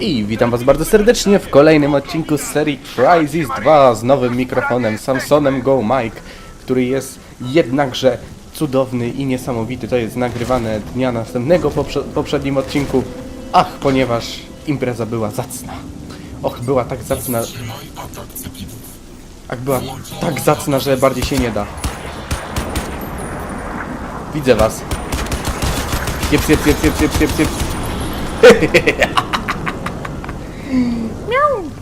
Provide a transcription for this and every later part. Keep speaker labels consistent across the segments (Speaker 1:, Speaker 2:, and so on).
Speaker 1: I witam was bardzo serdecznie w kolejnym odcinku z serii Crysis 2 z nowym mikrofonem Samsonem Go Mic, który jest jednakże cudowny i niesamowity. To jest nagrywane dnia następnego po prze- poprzednim odcinku. Ach, ponieważ impreza była zacna. Och, była tak zacna. Ach, była tak zacna, że bardziej się nie da. Widzę was. Jeps, jeps, jeps, jeps, jeps, jeps, jeps.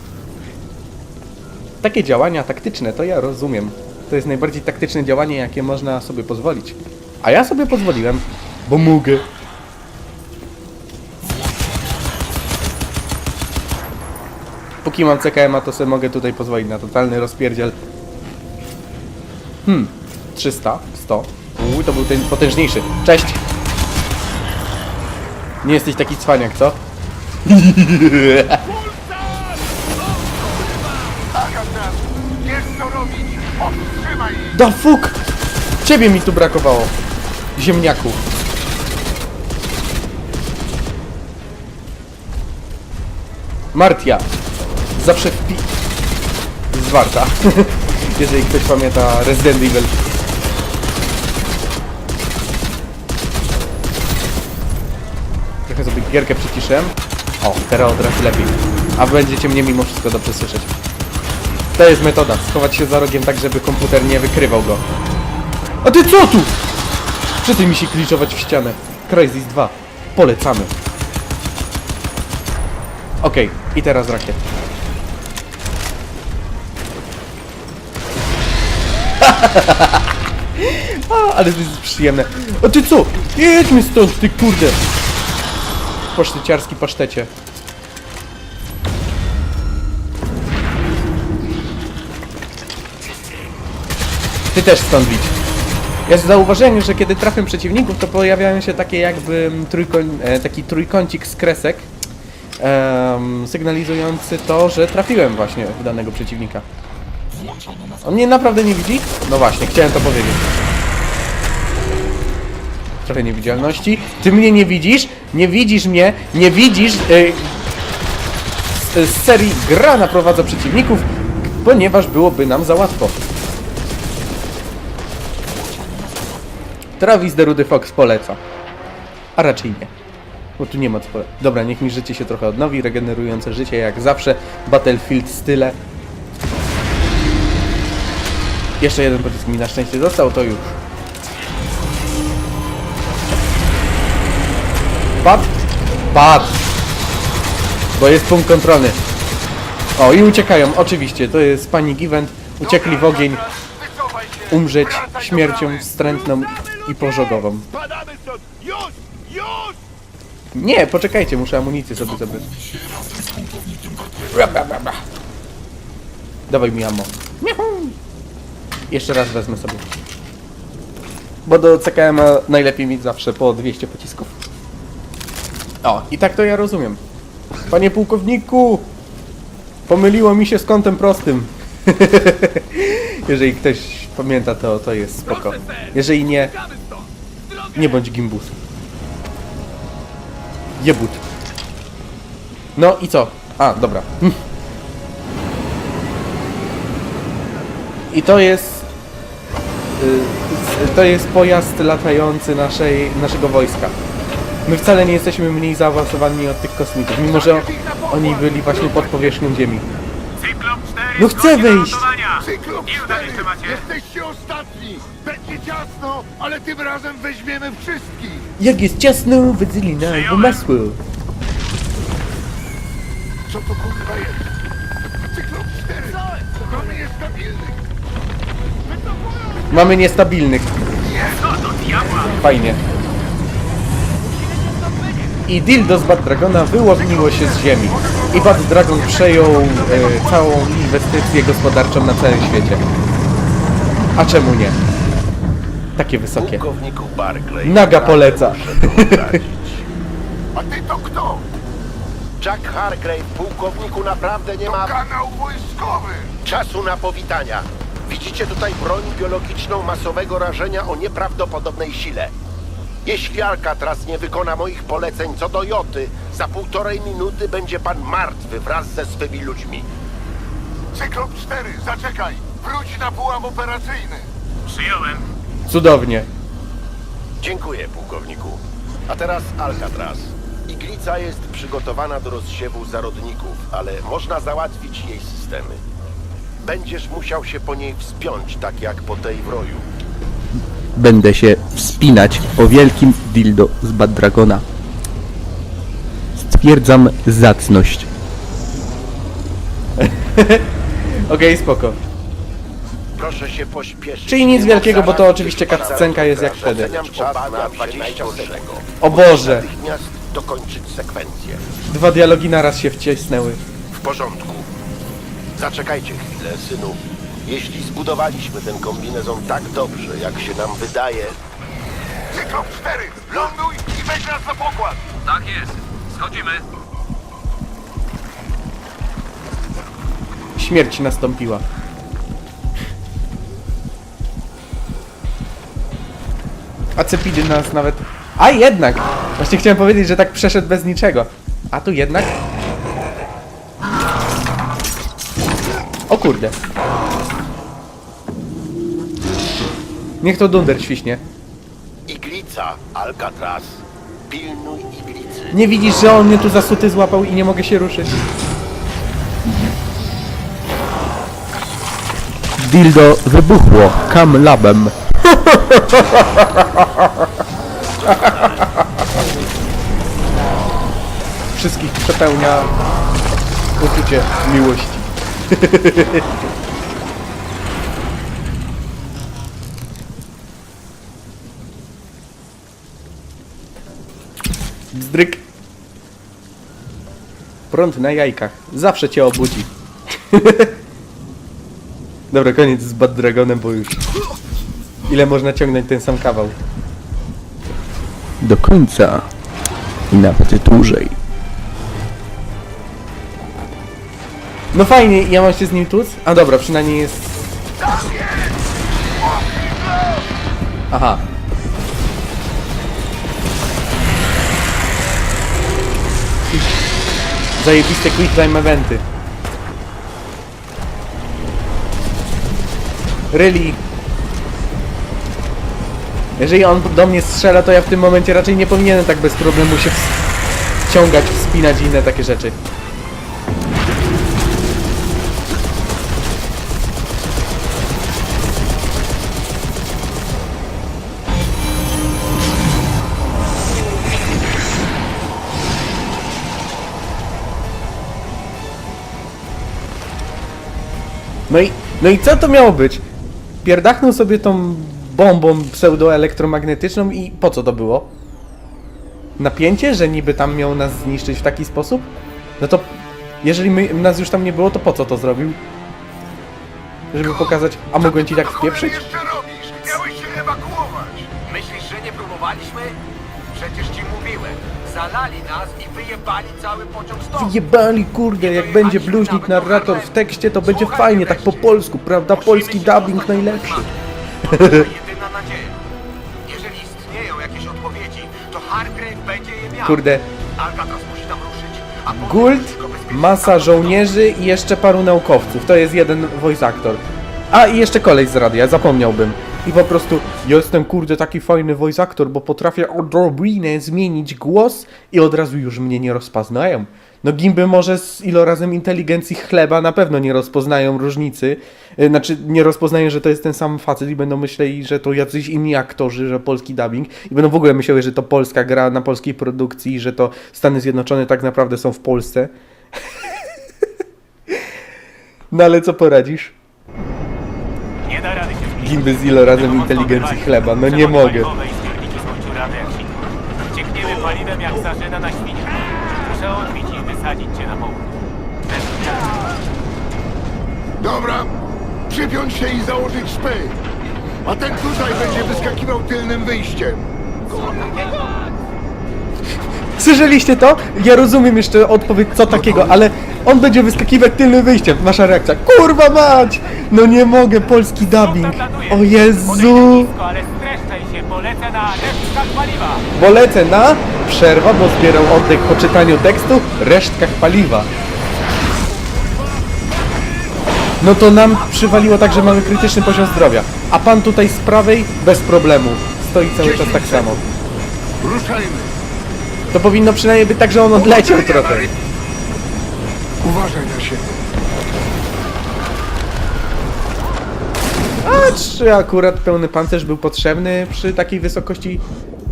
Speaker 1: Takie działania taktyczne, to ja rozumiem. To jest najbardziej taktyczne działanie, jakie można sobie pozwolić. A ja sobie pozwoliłem, bo mogę. Póki mam CKM, to sobie mogę tutaj pozwolić na totalny rozpierdziel. Hmm, 300, 100. Uuu, to był ten potężniejszy. Cześć! Nie jesteś taki cwaniak, co? Da fuk! Ciebie mi tu brakowało, ziemniaku. Martia. Zawsze pi... Zwarta. Jeżeli ktoś pamięta Resident Evil. Trochę sobie gierkę przyciszyłem. O, teraz razu lepiej. A będziecie mnie mimo wszystko dobrze słyszeć. To jest metoda. Schować się za rogiem tak, żeby komputer nie wykrywał go. A ty co tu? Przestań mi się kliczować w ścianę. Crysis 2. Polecamy. Okej, i teraz rakiet. A, ale to jest przyjemne. A ty co? Jedźmy stąd, ty kurde. Posztyciarski pasztecie. Ty też stąd widz. Ja zauważyłem, że kiedy trafiam przeciwników, to pojawiają się takie jakby mm, trójkoń, e, taki trójkącik z kresek, em, sygnalizujący to, że trafiłem właśnie w danego przeciwnika. On mnie naprawdę nie widzi? No właśnie, chciałem to powiedzieć. Trochę niewidzialności. Ty mnie nie widzisz? Nie widzisz mnie? Nie widzisz? E, z, serii gra naprowadza przeciwników, ponieważ byłoby nam za łatwo. Travis the Rudy Fox poleca. A raczej nie. Bo tu nie ma co. Dobra, niech mi życie się trochę odnowi, regenerujące życie jak zawsze. Battlefield style. Jeszcze jeden pocisk mi na szczęście został, to już. Pad? Pad! Bo jest punkt kontrolny. O, i uciekają, oczywiście, to jest panic event. Uciekli w ogień, umrzeć śmiercią wstrętną i pożogową.
Speaker 2: Spadamy stąd! Już! Już!
Speaker 1: Nie, poczekajcie, muszę amunicję sobie zabrać. Ra, ra, ra, ra. Dawaj mi ammo. Jeszcze raz wezmę sobie. Bo do CKM najlepiej mieć zawsze po 200 pocisków. O, i tak to ja rozumiem. Panie pułkowniku! Pomyliło mi się z kątem prostym. Jeżeli ktoś pamięta, to to jest spoko. Jeżeli nie, nie bądź gimbus. Jebut. No i co? A, dobra. I to jest... y, To jest pojazd latający naszej, naszego wojska. My wcale nie jesteśmy mniej zaawansowani od tych kosmitów, mimo że oni byli właśnie pod powierzchnią Ziemi.
Speaker 3: Cyklop 4
Speaker 1: No chcę
Speaker 3: do
Speaker 1: wyjść.
Speaker 3: lądowania.
Speaker 2: Cyklop
Speaker 3: Ile tam
Speaker 2: 4!
Speaker 3: jeszcze macie?
Speaker 2: Jesteście ostatni! Będzie ciasno, ale tym razem weźmiemy wszystkich!
Speaker 1: Jak jest ciasno, wydzylina albo masło.
Speaker 2: Co to kurwa jest? Cyklop 4! Mamy niestabilnych! Wycofują!
Speaker 1: Mamy niestabilnych.
Speaker 3: Co do diabła?
Speaker 1: Fajnie. I dildo z Bad Dragona wyłowniło się z ziemi. I Bad Dragon przejął e, całą inwestycję gospodarczą na całym świecie. A czemu nie? Takie wysokie.
Speaker 4: Pułkowniku Barclay.
Speaker 1: Naga poleca.
Speaker 2: A ty to kto?
Speaker 4: Jack Hargrave, pułkowniku, naprawdę nie ma
Speaker 2: Kanał wojskowy!
Speaker 4: czasu na powitania. Widzicie tutaj broń biologiczną masowego rażenia o nieprawdopodobnej sile. Jeśli Alcatraz nie wykona moich poleceń co do Joty, za półtorej minuty będzie pan martwy wraz ze swymi ludźmi.
Speaker 2: Cyklop 4, zaczekaj! Wróć na pułap operacyjny!
Speaker 3: Przyjąłem.
Speaker 1: Cudownie.
Speaker 4: Dziękuję, pułkowniku. A teraz Alcatraz. Iglica jest przygotowana do rozsiewu zarodników, ale można załatwić jej systemy. Będziesz musiał się po niej wspiąć, tak jak po tej w roju.
Speaker 1: Będę się wspinać o wielkim dildo z Bad Dragona. Stwierdzam zacność. Okej, spoko.
Speaker 4: Proszę się pośpieszyć.
Speaker 1: Czyli nic wielkiego, bo to oczywiście cutscenka jest jak wtedy.
Speaker 4: Oceniam czas na 20 sekund.
Speaker 1: O Boże!
Speaker 4: Natychmiast dokończyć sekwencję.
Speaker 1: Dwa dialogi naraz się wcisnęły.
Speaker 4: W porządku. Zaczekajcie chwilę, synu. Jeśli zbudowaliśmy ten kombinezon tak dobrze, jak się nam wydaje,
Speaker 2: Cyklop 4, ląduj i weź nas na pokład!
Speaker 3: Tak jest. Schodzimy.
Speaker 1: Śmierć nastąpiła. A cepidy nas nawet... A jednak! Właśnie chciałem powiedzieć, że tak przeszedł bez niczego. A tu jednak... O kurde. Niech to dunder świśnie.
Speaker 4: iglica, Alcatraz. Pilnuj iglicy.
Speaker 1: Nie widzisz, że on mnie tu zasuty złapał i nie mogę się ruszyć? Dildo wybuchło kam labem. Wszystkich przepełnia uczucie miłości. Zdryk. Prąd na jajkach. Zawsze cię obudzi. Dobra, koniec z Bad Dragonem, bo już... Ile można ciągnąć ten sam kawał? Do końca. I nawet dłużej. No fajnie, ja mam się z nim tuc? A dobra, przynajmniej jest... Aha. Zajebiste quick time eventy. Really? Jeżeli on do mnie strzela, to ja w tym momencie raczej nie powinienem tak bez problemu się wciągać, wspinać i inne takie rzeczy. No i, no i co to miało być? Pierdachnął sobie tą bombą pseudoelektromagnetyczną i po co to było? Napięcie, że niby tam miał nas zniszczyć w taki sposób? No to jeżeli my, nas już tam nie było, to po co to zrobił? Żeby pokazać, a mogłem ci tak wpieprzyć?
Speaker 3: Zalali nas i wyjebali cały pociąg stąd.
Speaker 1: Jebali kurde, jak będzie bluźnik narrator w tekście, to będzie fajnie, tak po polsku, prawda? Polski dubbing najlepszy.
Speaker 3: To nasza jedyna nadzieja. Jeżeli istnieją jakieś odpowiedzi, to Hargrave będzie je miał.
Speaker 1: Kurde,
Speaker 3: Alcatraz musi tam ruszyć. A potem
Speaker 1: Guld,
Speaker 3: tylko bezpiecznie
Speaker 1: masa żołnierzy i jeszcze paru naukowców. To jest jeden voice actor. A i jeszcze koleś z radia, zapomniałbym. I po prostu jestem kurde taki fajny voice actor, bo potrafię odrobinę zmienić głos i od razu już mnie nie rozpoznają. No gimby może z ilorazem inteligencji chleba na pewno nie rozpoznają różnicy. Yy, Znaczy nie rozpoznają, że to jest ten sam facet i będą myśleli, że to jacyś inni aktorzy, że polski dubbing i będą w ogóle myślały, że to polska gra na polskiej produkcji że to Stany Zjednoczone tak naprawdę są w Polsce. no ale co poradzisz?
Speaker 3: Nie da rady.
Speaker 1: Gimby z ilorazem inteligencji chleba, no nie mogę.
Speaker 3: Ciekniemy paliwem jak sarzyna na świnie. Muszę odbić i wysadzić cię na południe.
Speaker 2: Dobra, przypiąć się i założyć szpy. A ten tutaj będzie wyskakiwał tylnym wyjściem.
Speaker 1: Słyszeliście to? Ja rozumiem jeszcze odpowiedź co takiego, ale on będzie wyskakiwać tylnym wyjściem. Nasza reakcja. Kurwa mać! No nie mogę, polski dubbing. O Jezu!
Speaker 3: ale streszczaj się, bo lecę na resztkach paliwa.
Speaker 1: Bo lecę na przerwa, bo zbieram oddech po czytaniu tekstu, resztkach paliwa. No to nam przywaliło tak, że mamy krytyczny poziom zdrowia. A pan tutaj z prawej bez problemu. Stoi cały czas tak samo.
Speaker 2: Ruszajmy.
Speaker 1: To powinno przynajmniej być tak, że on odleciał trochę.
Speaker 2: Uważaj na siebie.
Speaker 1: A czy akurat pełny pancerz był potrzebny przy takiej wysokości,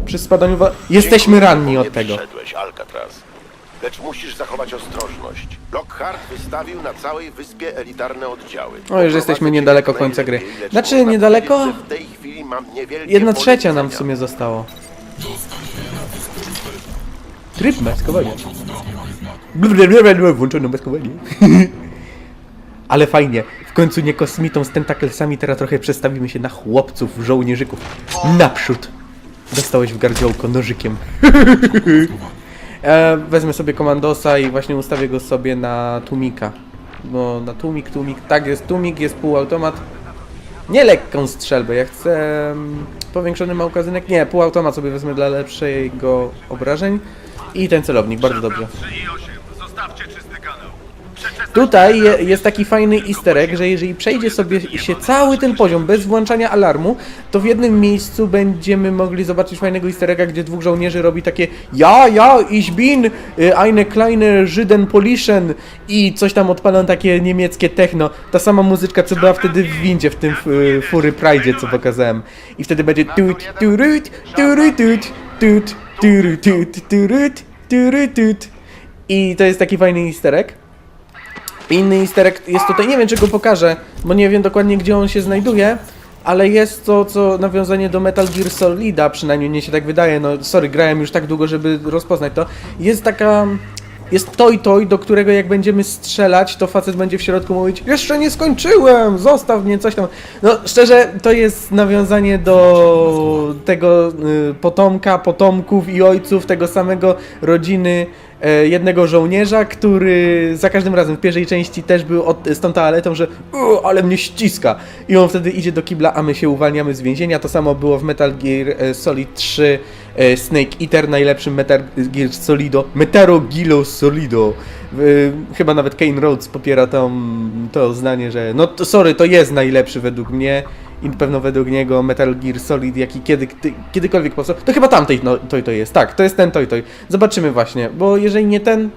Speaker 1: przy spadaniu wa- Jesteśmy
Speaker 4: Dziękuję,
Speaker 1: ranni od
Speaker 4: nie
Speaker 1: tego.
Speaker 4: Alcatraz. Lecz musisz zachować ostrożność. Lockhart wystawił na całej wyspie elitarne oddziały.
Speaker 1: O, już jesteśmy niedaleko końca gry.
Speaker 4: najlepiej, lecz
Speaker 1: Znaczy,
Speaker 4: można
Speaker 1: niedaleko?
Speaker 4: powiedzieć, że W tej chwili mam niewielkie
Speaker 1: Jedna trzecia nam w sumie zostało. Tryb maskowania. Włączono maskowanie. Ale fajnie. W końcu nie kosmitą z tentaklesami, teraz trochę przestawimy się na chłopców, żołnierzyków. Naprzód. Dostałeś w gardziołko nożykiem. e, wezmę sobie komandosa i właśnie ustawię go sobie na tłumika. Bo na tłumik, tłumik, tak jest tłumik, jest półautomat. Nie lekką strzelbę, ja chcę mm, powiększony magazynek. Nie, półautomat sobie wezmę dla lepszego obrażeń. I ten celownik, bardzo dobrze. Tutaj je, jest taki fajny easter egg, że jeżeli przejdzie sobie się cały ten poziom bez włączania alarmu, to w jednym miejscu będziemy mogli zobaczyć fajnego easter egga, gdzie dwóch żołnierzy robi takie Ja, ja, ich bin, y, eine kleine Żyden Polischen i coś tam odpalam takie niemieckie techno. Ta sama muzyczka, co była wtedy w windzie, w tym y, Fury Pride, co pokazałem. I wtedy będzie tut, turut, turutut, tut, turutut, turut, turutut. I to jest taki fajny easter egg. Inny easter jest tutaj, nie wiem czy go pokażę, bo nie wiem dokładnie gdzie on się znajduje, ale jest to co nawiązanie do Metal Gear Solida, przynajmniej mnie się tak wydaje, no sorry, grałem już tak długo, żeby rozpoznać to. Jest taka... Jest toj toj, do którego jak będziemy strzelać, to facet będzie w środku mówić Jeszcze nie skończyłem, zostaw mnie, coś tam. No szczerze, to jest nawiązanie do tego y, potomka, potomków i ojców tego samego rodziny jednego żołnierza, który za każdym razem w pierwszej części też był od, z tą toaletą, że "U, ale mnie ściska. I on wtedy idzie do kibla, a my się uwalniamy z więzienia. To samo było w Metal Gear e, Solid 3 e, Snake Eater, najlepszym Metal Gear Solido, Metaro Gilo Solido. E, Chyba nawet Kane Rhodes popiera tam to zdanie, że no to, sorry, to jest najlepszy według mnie i pewno według niego Metal Gear Solid, jaki kiedy, kiedykolwiek powstał. To chyba tamtej no, toj to jest. Tak, to jest ten toj toj. Zobaczymy właśnie, bo jeżeli nie ten,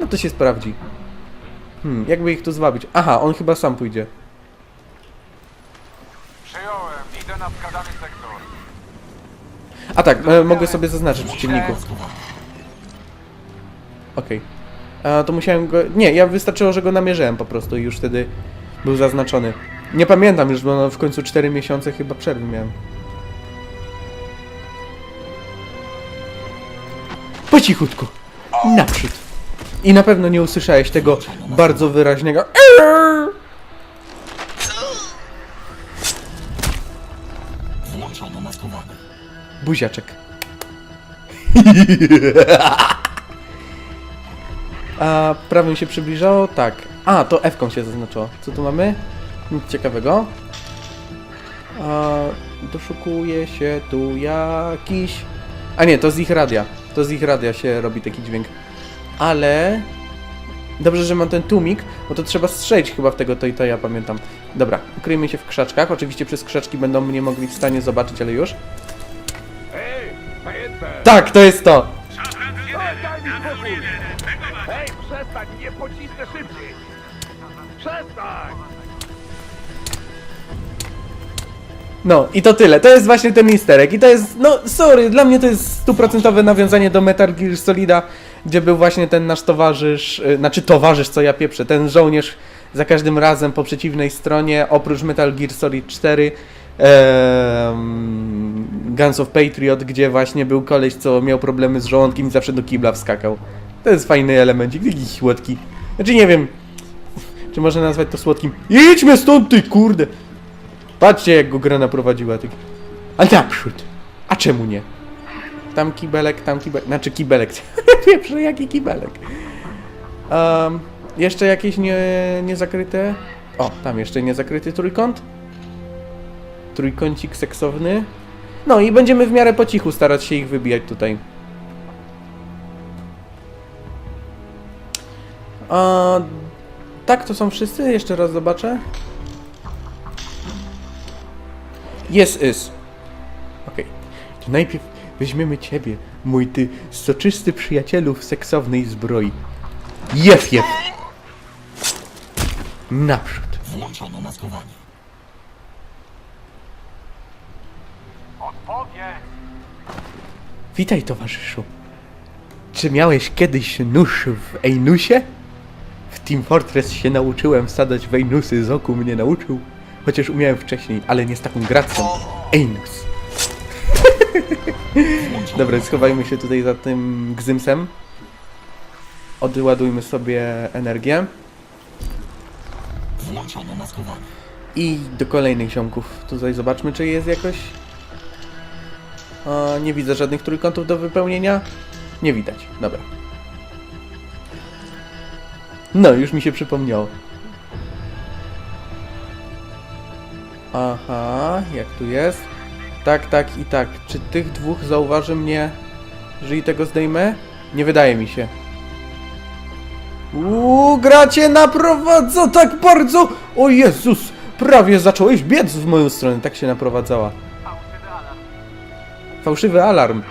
Speaker 1: no to się sprawdzi. Hmm, jakby ich tu zwabić? Aha, on chyba sam pójdzie.
Speaker 3: Przyjąłem, idę na wskazany sektor.
Speaker 1: A tak, e, mogę sobie zaznaczyć przeciwników. Okej. A to musiałem go... Nie, ja wystarczyło, że go namierzyłem po prostu i już wtedy był zaznaczony. Nie pamiętam już, bo no w końcu 4 miesiące chyba przerwy miałem. Po cichutku. Naprzód. I na pewno nie usłyszałeś tego bardzo wyraźnego "Eee". Buziaczek. A prawym się przybliżało? Tak. A, to F-ką się zaznaczyło. Co tu mamy? Nic ciekawego. A, doszukuje się tu jakiś... A nie, to z ich radia. To z ich radia się robi taki dźwięk. Ale... Dobrze, że mam ten tłumik, bo to trzeba strzelić chyba w tego to i to ja pamiętam. Dobra, ukryjmy się w krzaczkach. Oczywiście przez krzaczki będą mnie mogli w stanie zobaczyć, ale już. Tak, to jest to!
Speaker 3: Hej, przestań, nie pocisnę szybciej. Przestań!
Speaker 1: No i to tyle. To jest właśnie ten easter egg. I to jest, no sorry, dla mnie to jest stuprocentowe nawiązanie do Metal Gear Solida, gdzie był właśnie ten nasz towarzysz, y, znaczy towarzysz, co ja pieprzę, ten żołnierz za każdym razem po przeciwnej stronie, oprócz Metal Gear Solid 4, em, Guns of Patriot, gdzie właśnie był koleś, co miał problemy z żołądkiem i zawsze do kibla wskakał. To jest fajny elemencik, taki słodki. Znaczy nie wiem, czy można nazwać to słodkim. Idźmy stąd, ty kurde! Patrzcie, jak go gra naprowadziła. Ty. A naprzód. A czemu nie? Tam kibelek, tam kibelek. Znaczy kibelek. Pieprze, jaki kibelek. Um, jeszcze jakieś nie, niezakryte? O, tam jeszcze niezakryty trójkąt. Trójkącik seksowny. No i będziemy w miarę po cichu starać się ich wybijać tutaj. A, tak, to są wszyscy? Jeszcze raz zobaczę. Jest, is. Okej. To najpierw weźmiemy ciebie, mój ty soczysty przyjacielu w seksownej zbroi. Jef, jef. Naprzód.
Speaker 3: Odpowiedz!
Speaker 1: Witaj, towarzyszu. Czy miałeś kiedyś nóż w Einusie? W Team Fortress się nauczyłem wsadzać w Einusy, Zoku mnie nauczył. Chociaż umiałem wcześniej, ale nie z taką gracją. Einus. Dobra, schowajmy się tutaj za tym gzymsem. Odładujmy sobie energię. I do kolejnych ziomków. Tutaj zobaczmy, czy jest jakoś a, nie widzę żadnych trójkątów do wypełnienia. Nie widać. Dobra. No, już mi się przypomniało. Aha, jak tu jest? Tak, tak i tak. Czy tych dwóch zauważy mnie, jeżeli tego zdejmę? Nie wydaje mi się. Uuu, gracie naprowadza tak bardzo! O Jezus! Prawie zacząłeś biec w moją stronę, tak się naprowadzała. Fałszywy alarm.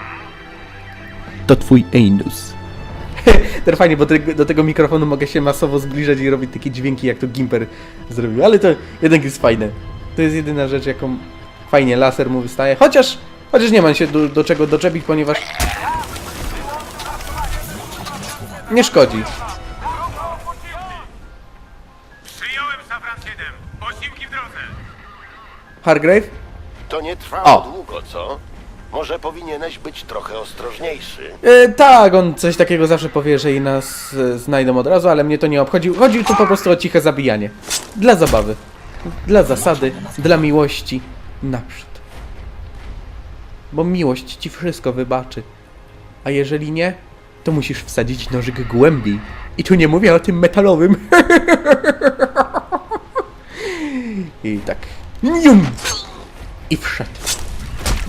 Speaker 1: To twój anus. Ten fajnie, bo te, do tego mikrofonu mogę się masowo zbliżać i robić takie dźwięki, jak to Gimper zrobił. Ale to jednak jest fajne. To jest jedyna rzecz, jaką fajnie laser mu wystaje. Chociaż, chociaż nie mam się do, do czego doczepić, ponieważ nie szkodzi.
Speaker 3: Przyjąłem Safran 7. Posiłki w drodze.
Speaker 1: Hargrave?
Speaker 4: To nie trwało
Speaker 1: O.
Speaker 4: długo, co? Może powinieneś być trochę ostrożniejszy.
Speaker 1: E, tak, on coś takiego zawsze powie, że i nas e, znajdą od razu, ale mnie to nie obchodzi. Chodzi tu po prostu o ciche zabijanie. Dla zabawy. Dla zasady, dla miłości. Naprzód. Bo miłość ci wszystko wybaczy. A jeżeli nie, to musisz wsadzić nożyk głębiej. I tu nie mówię o tym metalowym. I tak. I wszedł.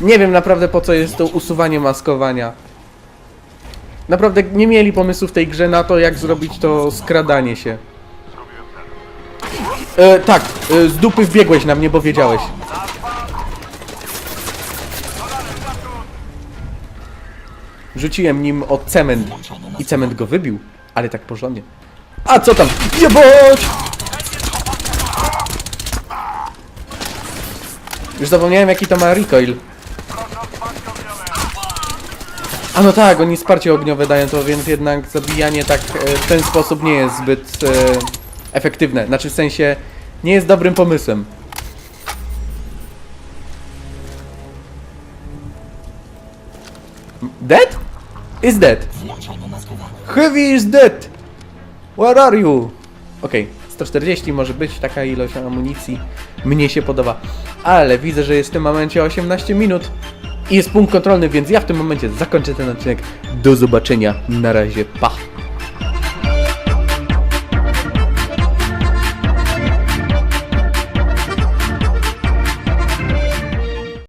Speaker 1: Nie wiem naprawdę po co jest to usuwanie maskowania. Naprawdę nie mieli pomysłu w tej grze na to, jak zrobić to skradanie się. E, tak, e, z dupy wbiegłeś na mnie, bo wiedziałeś. Rzuciłem nim o cement i cement go wybił, ale tak porządnie. A co tam? Jebać! Już zapomniałem jaki to ma recoil. A no tak, oni wsparcie ogniowe dają to, więc jednak zabijanie tak e, w ten sposób nie jest zbyt e, efektywne. Znaczy w sensie nie jest dobrym pomysłem. Dead? Is dead. Heavy is dead. Where are you? Okej, 140 może być taka ilość amunicji. Mnie się podoba. Ale widzę, że jest w tym momencie 18 minut. I jest punkt kontrolny, więc ja w tym momencie zakończę ten odcinek. Do zobaczenia. Na razie. Pa.